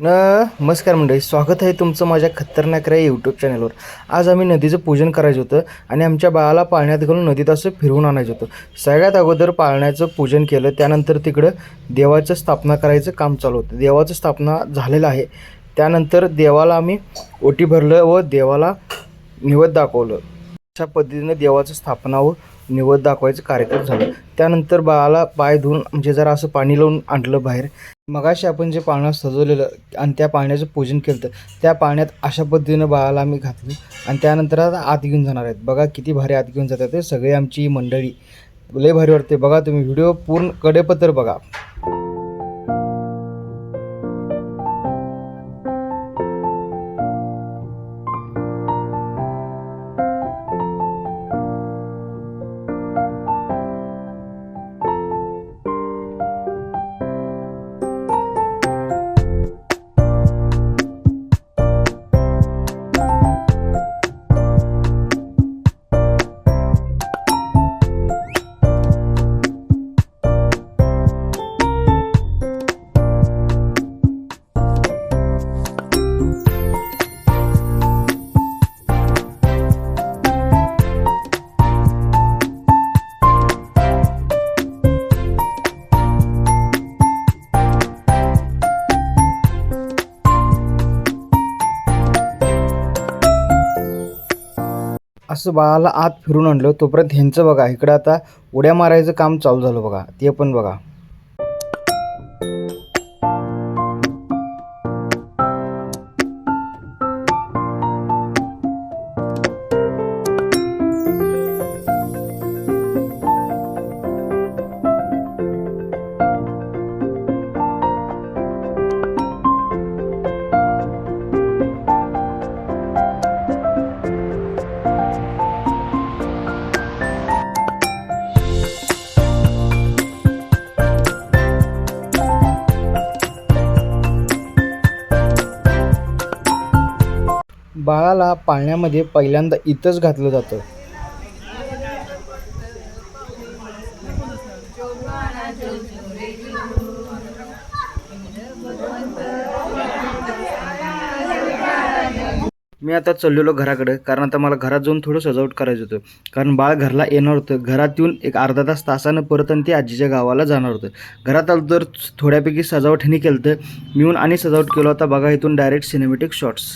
नमस्कार मंडळी स्वागत आहे तुमचं माझ्या खतरनाक राय यूट्यूब चॅनलवर आज आम्ही नदीचं पूजन करायचं होतं आणि आमच्या बाळाला पाळण्यात घालून नदीत असं फिरवून आणायचं होतं. सगळ्यात अगोदर पाळण्याचं पूजन केलं त्यानंतर तिकडं देवाचं स्थापना करायचं काम चालू होतं. देवाचं स्थापना झालेलं आहे. त्यानंतर देवाला आम्ही ओटी भरलं व देवाला निवद दाखवलं. अशा पद्धतीनं देवाचं स्थापना व निवद दाखवायचं कार्यक्रम झालं. त्यानंतर बाळाला पाय धुवून म्हणजे जरा असं पाणी लावून आणलं बाहेर. मगाशी आपण जे पाळणं सजवलेलं आणि त्या पाण्याचं पूजन केलं तर त्या पाण्यात अशा पद्धतीनं बाळाला आम्ही घातलं आणि त्यानंतर आता आत घेऊन जाणार आहेत. बघा किती भारी आत घेऊन जातात ते सगळे आमची मंडळी. लय भारी वाटते बघा तुम्ही व्हिडिओ पूर्ण कडेपत्र बघा. असं बाळाला आत फिरून आणलं. तोपर्यंत ह्यांचं बघा इकडं आता उड्या मारायचं काम चालू झालं बघा. ते पण बघा. बाळाला पाळण्यामध्ये पहिल्यांदा इथंच घातलं जातं. मी आता चाललेलो घराकडे कारण आता मला घरात जाऊन थोडं सजावट करायचं होतं. कारण बाळ घरला येणार होतं. घरात येऊन एक अर्धा तास तासानं परत आणि ते आजीच्या गावाला जाणार होतं. घरात आलं तर थोड्यापैकी सजावट ह्यानी केलं तर मी येऊन आणि सजावट केलं होता बघा इथून डायरेक्ट सिनेमॅटिक शॉट्स